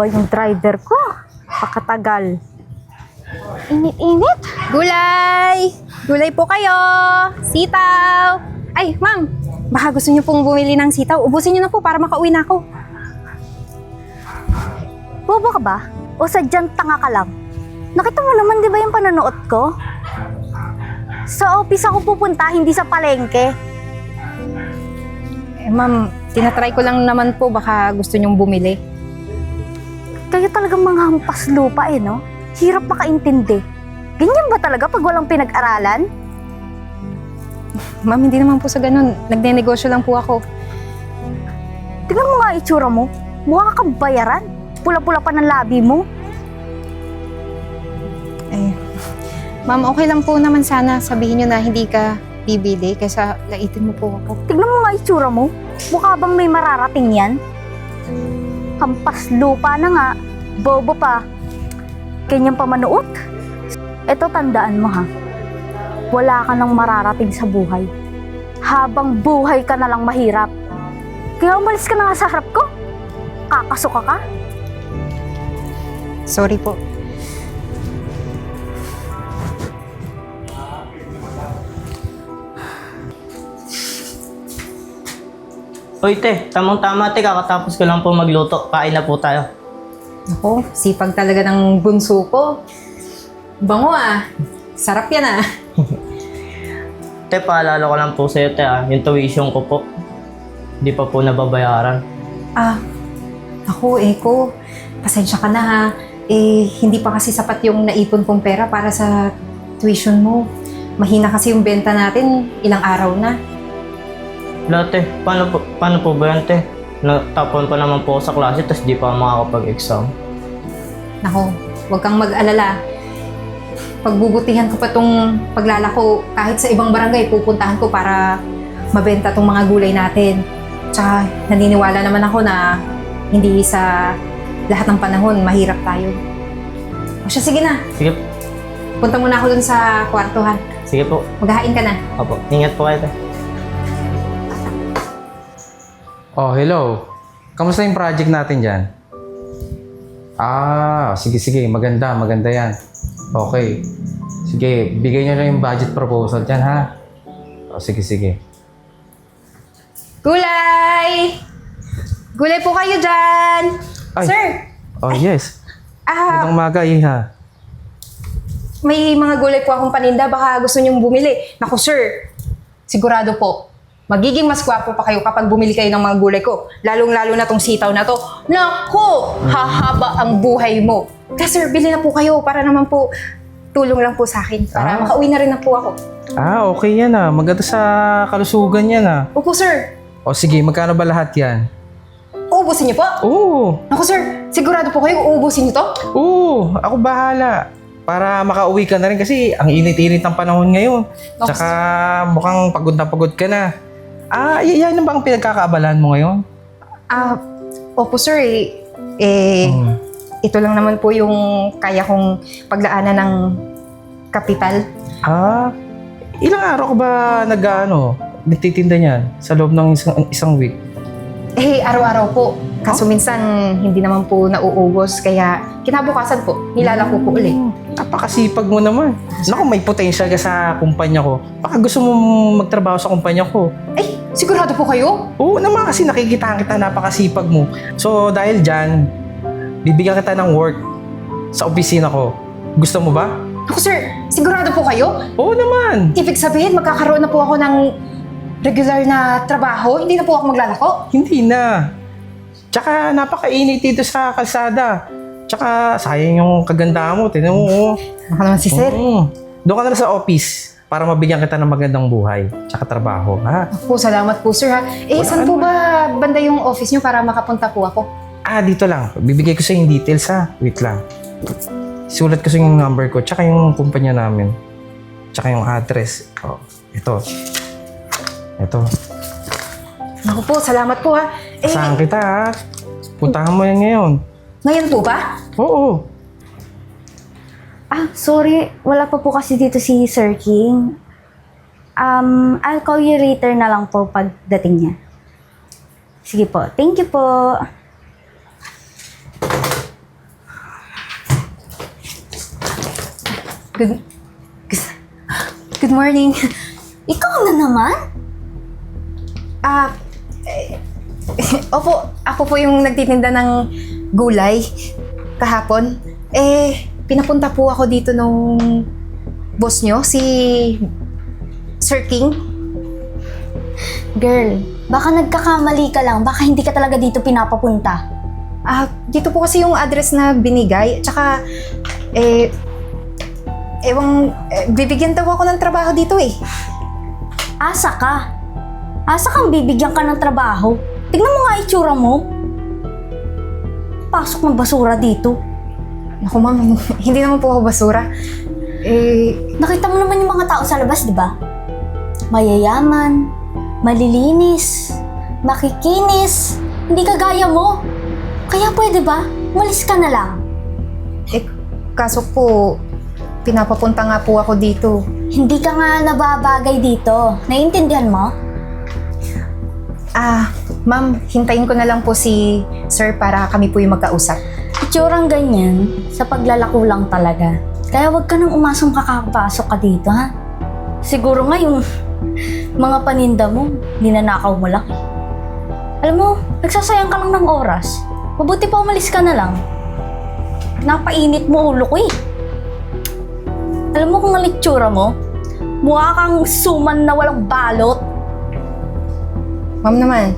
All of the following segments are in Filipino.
ba yung driver ko? Pakatagal. Init-init. Gulay! Gulay po kayo! Sitaw! Ay, ma'am, baka gusto niyo pong bumili ng sitaw. Ubusin niyo na po para makauwi na ako. Bobo ka ba? O sadyang tanga ka lang? Nakita mo naman di ba yung panonood ko? Sa office ako pupunta, hindi sa palengke. Eh, ma'am, tinatry ko lang naman po baka gusto niyong bumili. Kayo talagang mga hampas lupa eh, no? Hirap makaintindi. Ganyan ba talaga pag walang pinag-aralan? Ma'am, hindi naman po sa ganun. Nagne-negosyo lang po ako. Tingnan mo nga itsura mo. Mukha kang bayaran. Pula-pula pa ng labi mo. Eh, ma'am, okay lang po naman sana sabihin niyo na hindi ka bibili kaysa laitin mo po ako. Tignan mo nga itsura mo. Mukha bang may mararating yan? Hampas lupa na nga. Bobo pa. Ganyan pa manuot. Ito tandaan mo ha. Wala ka nang mararating sa buhay. Habang buhay ka na lang mahirap. Kaya umalis ka na nga sa harap ko. Kakasuka ka. Sorry po. Uy, te, tamang-tama, te. Kakatapos ko lang po magluto. Kain na po tayo. Ako, sipag talaga ng bunso ko. Bango ah. Sarap yan ah. Te, paalala ko lang po sa'yo, te, ah. Yung tuition ko po. Hindi pa po nababayaran. Ah, ako, Eko, pasensya ka na ha. Eh, hindi pa kasi sapat yung naipon kong pera para sa tuition mo. Mahina kasi yung benta natin, ilang araw na. Wala, te. Paano po, paano po ba yan, te? Natapon pa naman po ako sa klase, tapos di pa ako makakapag-exam. Nako, huwag kang mag-alala. Pagbubutihan ko pa tong paglalako kahit sa ibang barangay, pupuntahan ko para mabenta tong mga gulay natin. Tsaka naniniwala naman ako na hindi sa lahat ng panahon mahirap tayo. O siya, sige na. Sige, Punta muna ako dun sa kwarto ha. sige po. Maghahain ka na. Opo, ingat po kayo, te. Oh, hello. Kamusta yung project natin dyan? Ah, sige, sige. Maganda, maganda yan. Okay. Sige, bigay nyo lang yung budget proposal dyan, ha? Oh, sige, sige. Gulay! Gulay po kayo dyan! Ay. Sir, Oh, yes. ah, Magandang umaga, Iha. may mga gulay po akong paninda. Baka gusto niyong bumili. Naku, sir. Sigurado po. Magiging mas gwapo pa kayo kapag bumili kayo ng mga gulay ko. Lalong-lalo na tong sitaw na to. Naku! Hahaba ang buhay mo. Kaya sir, bili na po kayo para naman po tulong lang po sa akin. Para Ah. makauwi na rin na po ako. Ah, okay yan ah. Maganda sa kalusugan yan ah. Opo, sir. O sige, magkano ba lahat yan? Uubusin niyo po. Oo, Naku, sir. Sigurado po kayo uubusin niyo to? oo. Ako bahala. Para makauwi ka na rin kasi ang init-init ng panahon ngayon. Tsaka mukhang pagod na pagod ka na. Ah, y- yan ang bang pinagkakaabalahan mo ngayon? Ah, opo sir, eh, eh, Hmm. ito lang naman po yung kaya kong paglaanan ng kapital. Ah, ilang araw ka ba nag-ano, nagtitinda niyan sa loob ng isang, isang week? Eh, araw-araw po. Kaso minsan, hindi naman po nauubos, kaya kinabukasan po, nilalako po ulit. Napakasipag mo naman. Naku, may potential ka sa kumpanya ko. Baka gusto mo magtrabaho sa kumpanya ko. Ay, sigurado po kayo? Oo naman kasi nakikita kita napakasipag mo. So dahil dyan, bibigyan kita ng work sa opisina ko. Gusto mo ba? Ako sir, sigurado po kayo? Oo naman. Ibig sabihin, magkakaroon na po ako ng regular na trabaho? Hindi na po ako maglalako? Hindi na. Tsaka napakainit dito sa kalsada. Tsaka sayang yung kagandahan mo. Tinan mo. oh. Baka naman si sir. Oo. Doon ka na lang sa office para mabigyan kita ng magandang buhay. Tsaka trabaho, ha? Po, salamat po sir ha. Eh, Wala saan po ba banda yung office niyo para makapunta po ako? Ah, dito lang. Bibigay ko sa yung details, ha? Wait lang. Sulat ko sa yung number ko, tsaka yung kumpanya namin. Tsaka yung address. Oh, ito. Ito. Naku po, salamat po ha. Eh, Saan kita, ha? Puntahan mo yan ngayon. ngayon po ba? Oo. Ah, sorry. Wala pa po kasi dito si Sir King. Um, I'll call you later na lang po pagdating niya. Sige po. Thank you po. Good, good morning. Ikaw na naman? Ah, eh, opo, ako po yung nagtitinda ng gulay kahapon. Eh, pinapunta po ako dito nung boss nyo, si Sir King. Girl, baka nagkakamali ka lang. Baka hindi ka talaga dito pinapapunta. Ah, dito po kasi yung address na binigay. Tsaka, eh, ewang, eh, bibigyan daw ako ng trabaho dito eh. Asa ka? Asa kang bibigyan ka ng trabaho? Tignan mo nga itsura mo. Pasok ng basura dito. Naku ma'am, hindi naman po ako basura. Eh, Nakita mo naman yung mga tao sa labas, di ba? Mayayaman, malilinis, makikinis, hindi kagaya mo. Kaya pwede ba? Malis ka na lang. eh, kaso po, pinapapunta nga po ako dito. Hindi ka nga nababagay dito. Naiintindihan mo? Ah, ma'am, hintayin ko na lang po si sir para kami po yung magkausap. Itsurang ganyan, sa paglalako lang talaga. Kaya wag ka nang umasang kakapasok ka dito, ha? Siguro nga yung mga paninda mo, ninanakaw mo lang. Alam mo, nagsasayang ka lang ng oras. Mabuti pa umalis ka na lang. Napainit mo ulo ko eh. Alam mo kung ang itsura mo, mukha kang suman na walang balot. Ma'am naman,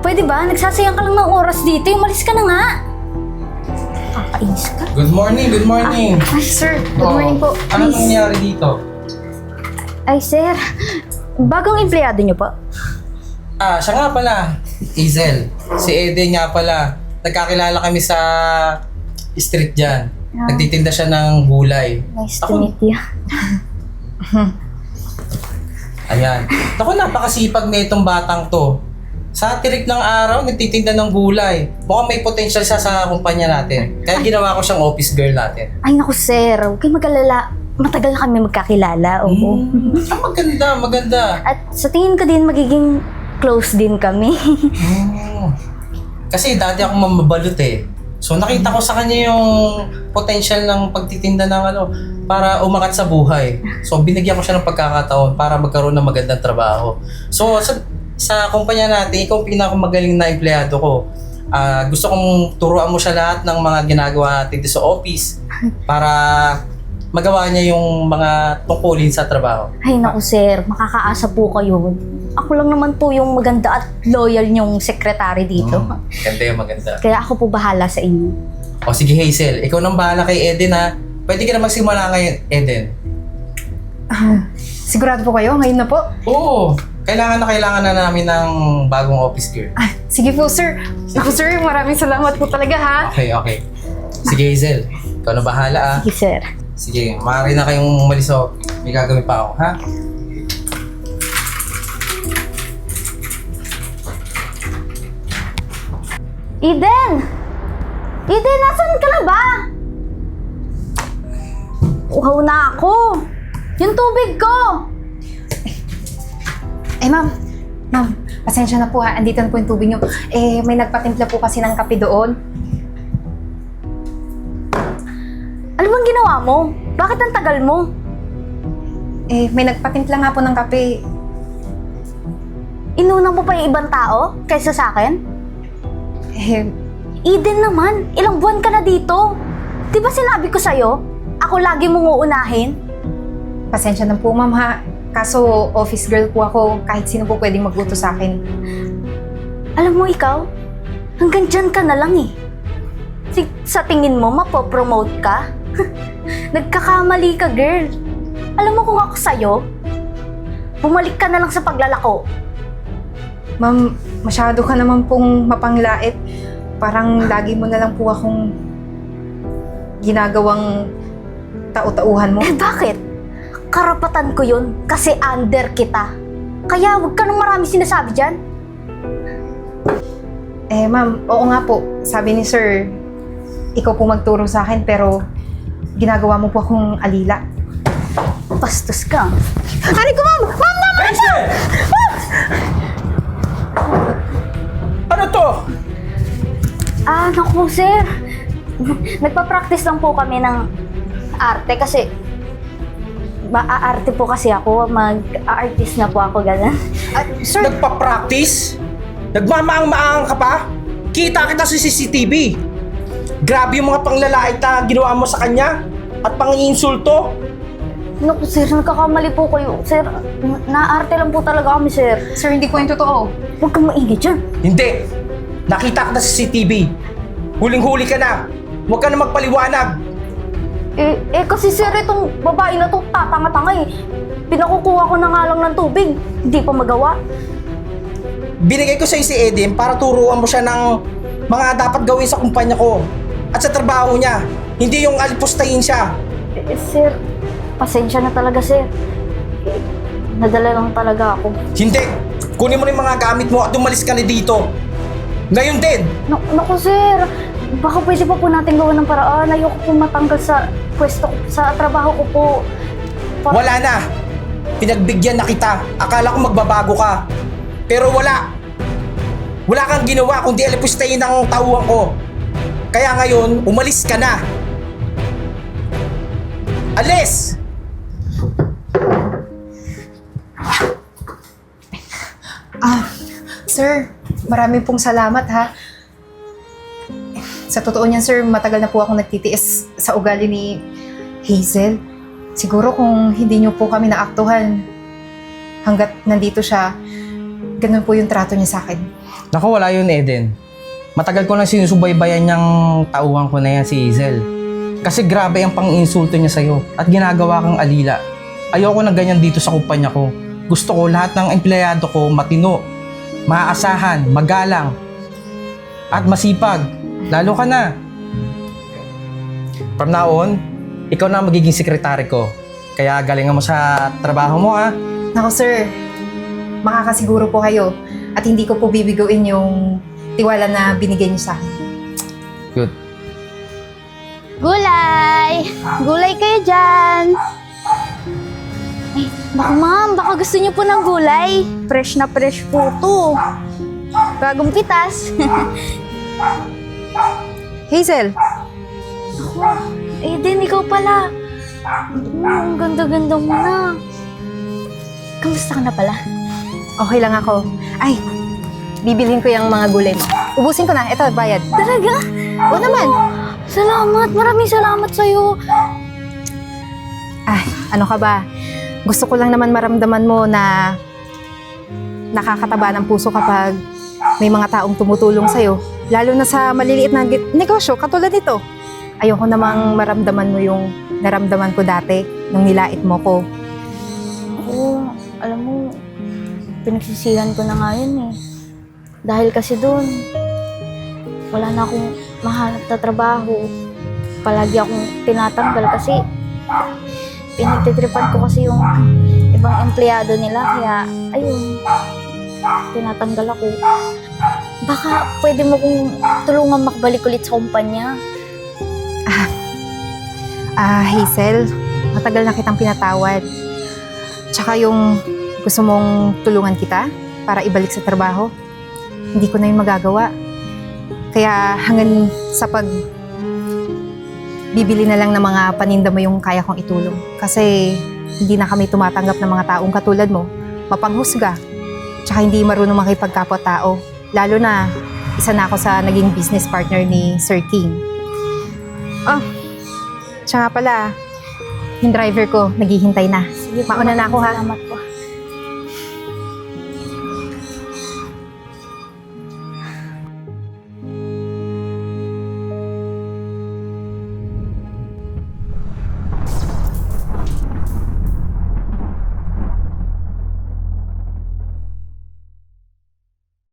Pwede ba? Nagsasayang ka lang ng oras dito. Umalis ka na nga. Kakainis ka. Good morning, good morning. ay sir, good Oh, morning po. Ano Please. nangyari dito? Ay, sir. Bagong empleyado niyo po? Ah, siya nga pala. Hazel. Si Eden nga pala. Nagkakilala kami sa street dyan. Ah. Nagtitinda siya ng gulay. Nice to Ako- meet you. Ayan. Naku, napakasipag na itong batang to. Sa tirik ng araw, nagtitinda ng gulay. Mukhang may potential siya sa kumpanya natin. Kaya ginawa ko siyang office girl natin. Ay, naku, sir. Huwag kayong mag-alala. Matagal na kami magkakilala. Oo. Mm. Ah, maganda, maganda. At sa tingin ko din, magiging close din kami. Mm. Kasi dati ako mamabalot eh. So nakita ko sa kanya yung potential ng pagtitinda ng ano para umangat sa buhay. So binigyan ko siya ng pagkakataon para magkaroon ng magandang trabaho. So sa, sa kumpanya natin, ikaw ang pinakamagaling na empleyado ko. Ah, gusto kong turuan mo siya lahat ng mga ginagawa natin dito sa office para magawa niya yung mga tungkulin sa trabaho. Ay, naku, sir. Makakaasa po kayo. Ako lang naman po yung maganda at loyal niyong sekretary dito. Mm, Maganda yung maganda. Kaya ako po bahala sa inyo. O sige Hazel, ikaw nang bahala kay Eden ha. Pwede ka na magsimula ngayon, Eden. Sigurado po kayo, ngayon na po? Oo, kailangan na kailangan na namin ng bagong office gear. Ah, sige po sir. Ako sir, maraming salamat po talaga ha. Okay, okay. Sige Hazel, ikaw na bahala ah. Sige, sir. Sige, maaari na kayong umalis o may gagawin pa ako, ha? Eden! Eden, nasan ka na ba? Uhaw na ako. Yung tubig ko. Eh ma'am, ma'am, pasensya na po ha. Andito na po yung tubig niyo. Eh, may nagpatimpla po kasi ng kape doon. Ano bang ginawa mo? Bakit ang tagal mo? Eh, may nagpatimpla nga po ng kape. Inuna mo pa yung ibang tao kaysa sa akin? Eh, Eden naman, ilang buwan ka na dito. Di ba sinabi ko sa'yo, ako lagi mong uunahin? pasensya na po ma'am ha. Kaso, office girl po ako. Kahit sino po pwedeng magluto sa akin. Alam mo ikaw, hanggang dyan ka na lang eh. Si- sa tingin mo, mapopromote ka? Nagkakamali ka, girl. Alam mo kung ako sa'yo, bumalik ka na lang sa paglalako. Ma'am, masyado ka naman pong mapanglait. Parang lagi mo na lang po akong ginagawang tau-tauhan mo. Eh bakit? Karapatan ko yun kasi under kita. Kaya huwag ka nang marami sinasabi dyan. Eh, ma'am, oo nga po. Sabi ni sir, ikaw po magturo sa akin pero ginagawa mo po akong alila. Bastos ka. Ari ko, ma'am! Ma'am, ma'am! Hazel! Ano to? Ah, naku sir. Nagpa-practice lang po kami ng arte kasi maaarte po kasi ako, mag-artist na po ako ganun. Ah, sir, Nagpa-practice? Nagmamaang-maang ka pa? Kita kita sa CCTV. Grabe yung mga panglalait na ginawa mo sa kanya at pang-iinsulto. Naku sir, nagkakamali po kayo. Sir, na- naarte lang po talaga kami sir. sir, hindi po yung totoo. Huwag kang maingit dyan. Hindi. Nakita kita sa CCTV. Huling-huli ka na. Huwag ka na magpaliwanag. Eh, eh kasi sir, itong babae na to tatanga-tanga eh. Pinakukuha ko na nga lang ng tubig. Hindi pa magawa. Binigay ko sa'yo si Eden para turuan mo siya ng mga dapat gawin sa kumpanya ko at sa trabaho niya. Hindi yung alipustahin siya. Eh, sir, pasensya na talaga sir. Eh, nadala lang talaga ako. Hindi. Kunin mo na yung mga gamit mo at umalis ka na dito. Ngayon din. Naku, naku sir, baka pwede pa po natin gawa ng paraan. Ayoko po matanggal sa pwesto ko, sa trabaho ko po. Pa- Wala na. Pinagbigyan na kita. Akala ko magbabago ka. Pero wala. Wala kang ginawa kundi alipustahin ng tauhan ko. Kaya ngayon, umalis ka na. Alis! Ah, sir, marami pong salamat ha. Sa totoo niyan, sir, matagal na po ako nagtitiis sa ugali ni Hazel. Siguro kung hindi niyo po kami naaktuhan hanggat nandito siya, ganun po yung trato niya sa akin. Naku, wala yun, Eden. Matagal ko nang sinusubaybayan niyang tauhan ko na yan si Hazel. Kasi grabe ang pang-insulto niya sa'yo at ginagawa kang alila. Ayoko na ganyan dito sa kumpanya ko. Gusto ko lahat ng empleyado ko matino, maaasahan, magalang, at masipag. Lalo ka na. From now on, ikaw na ang magiging sekretary ko. Kaya galingan mo sa trabaho mo ha. Nako sir, makakasiguro po kayo at hindi ko po bibiguin yung tiwala na binigay niyo sa akin. Good. Gulay! Gulay kayo dyan! Ay, naku ma'am, baka gusto niyo po ng gulay. Fresh na fresh po to. Bagong pitas. Hazel, eh, din ikaw pala. Hmm, ang ganda-ganda mo na. Kamusta ka na pala? okay lang ako. Ay, bibilhin ko yung mga gulay mo. Ubusin ko na. Ito, bayad. Talaga? Oo naman. Salamat, maraming salamat sa'yo. Ay, ano ka ba? Gusto ko lang naman maramdaman mo na nakakataba ng puso kapag may mga taong tumutulong sa'yo. Lalo na sa maliliit na negosyo, katulad nito. Ayoko namang maramdaman mo yung naramdaman ko dati nung nilait mo ko. Oo, alam mo, pinagsisihan ko na nga yun eh. Dahil kasi doon, wala na akong mahanap na trabaho. Palagi akong tinatanggal kasi pinagtitripan ko kasi yung ibang empleyado nila. Kaya, ayun, tinatanggal ako. Baka pwede mo kong tulungan makabalik ulit sa kumpanya. Ah, Hazel, matagal na kitang pinatawad. Tsaka yung gusto mong tulungan kita para ibalik sa trabaho, hindi ko na yun magagawa. Kaya hanggang sa pag bibili na lang ng mga paninda mo yung kaya kong itulong. Kasi hindi na kami tumatanggap ng mga taong katulad mo. Mapanghusga. Tsaka hindi marunong makipagkapwa-tao. Lalo na, isa na ako sa naging business partner ni Sir King. Oh, Tsaka pala, yung driver ko, naghihintay na. Sige Mauna na ako, ha? Salamat po.